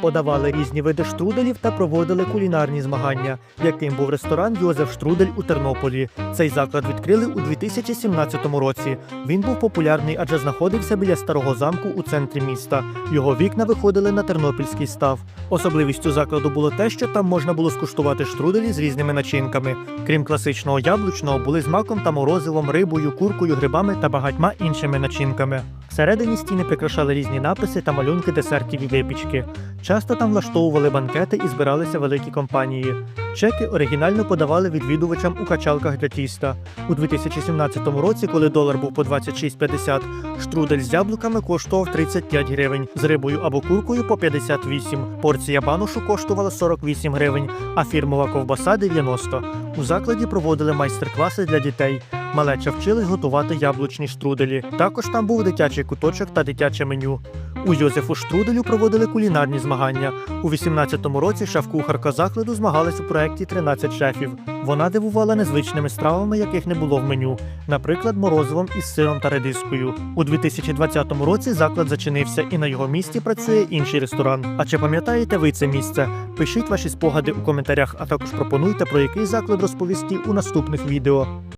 подавали різні види штруделів та проводили кулінарні змагання, яким був ресторан Йозеф Штрудель у Тернополі. Цей заклад відкрили у 2017 році. Він був популярний, адже знаходився біля старого замку у центрі міста. Його вікна виходили на тернопільський став. Особливістю закладу було те, що там можна було скуштувати штруделі з різними начинками. Крім класичного яблучного, були з маком та морозивом, рибою, куркою, грибами та багатьма іншими начинками. Всередині стіни прикрашали різні написи та малюнки десертів і випічки. Часто там влаштовували банкети і збиралися великі компанії. Чеки оригінально подавали відвідувачам у качалках для тіста. У 2017 році, коли долар був по 26,50, штрудель з яблуками коштував 35 гривень, з рибою або куркою по 58. Порція баношу коштувала 48 гривень, а фірмова ковбаса 90. У закладі проводили майстер-класи для дітей. Малеча вчились готувати яблучні штруделі. Також там був дитячий куточок та дитяче меню. У Йозефу Штруделю проводили кулінарні змагання. У 18-му році шеф-кухарка закладу змагалась у проєкті «13 шефів. Вона дивувала незвичними стравами, яких не було в меню, наприклад, морозивом із сиром та редискою. У 2020 році заклад зачинився, і на його місці працює інший ресторан. А чи пам'ятаєте ви це місце? Пишіть ваші спогади у коментарях, а також пропонуйте про який заклад розповісти у наступних відео.